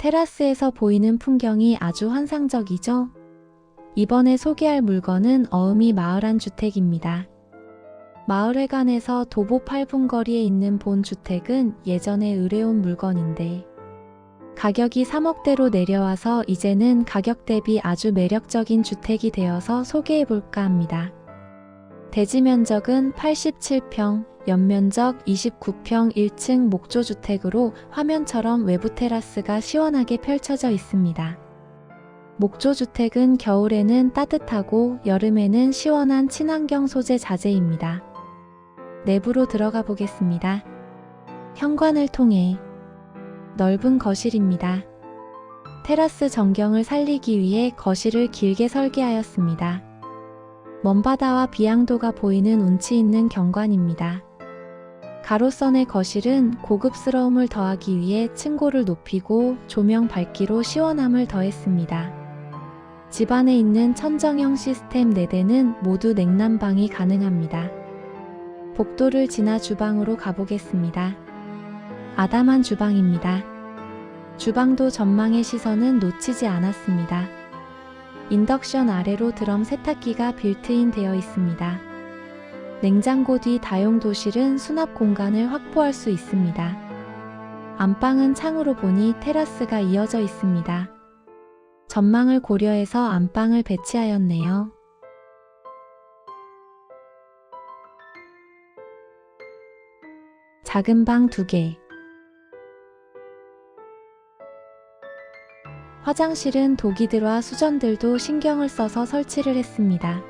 테라스에서 보이는 풍경이 아주 환상적이죠? 이번에 소개할 물건은 어음이 마을 한 주택입니다. 마을회관에서 도보 8분 거리에 있는 본 주택은 예전에 의뢰온 물건인데 가격이 3억대로 내려와서 이제는 가격 대비 아주 매력적인 주택이 되어서 소개해 볼까 합니다. 대지 면적은 87평, 연면적 29평 1층 목조주택으로 화면처럼 외부 테라스가 시원하게 펼쳐져 있습니다. 목조주택은 겨울에는 따뜻하고 여름에는 시원한 친환경 소재 자재입니다. 내부로 들어가 보겠습니다. 현관을 통해 넓은 거실입니다. 테라스 전경을 살리기 위해 거실을 길게 설계하였습니다. 먼바다와 비양도가 보이는 운치 있는 경관입니다. 가로선의 거실은 고급스러움을 더하기 위해 층고를 높이고 조명 밝기로 시원함을 더했습니다. 집 안에 있는 천정형 시스템 4대는 모두 냉난방이 가능합니다. 복도를 지나 주방으로 가보겠습니다. 아담한 주방입니다. 주방도 전망의 시선은 놓치지 않았습니다. 인덕션 아래로 드럼 세탁기가 빌트인 되어 있습니다. 냉장고 뒤 다용도실은 수납 공간을 확보할 수 있습니다. 안방은 창으로 보니 테라스가 이어져 있습니다. 전망을 고려해서 안방을 배치하였네요. 작은 방두 개. 화장실은 독이들과 수전들도 신경을 써서 설치를 했습니다.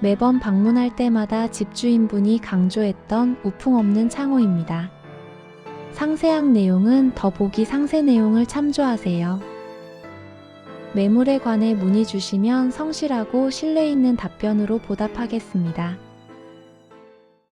매번 방문할 때마다 집주인분이 강조했던 우풍 없는 창호입니다. 상세한 내용은 더보기 상세 내용을 참조하세요. 매물에 관해 문의 주시면 성실하고 신뢰 있는 답변으로 보답하겠습니다.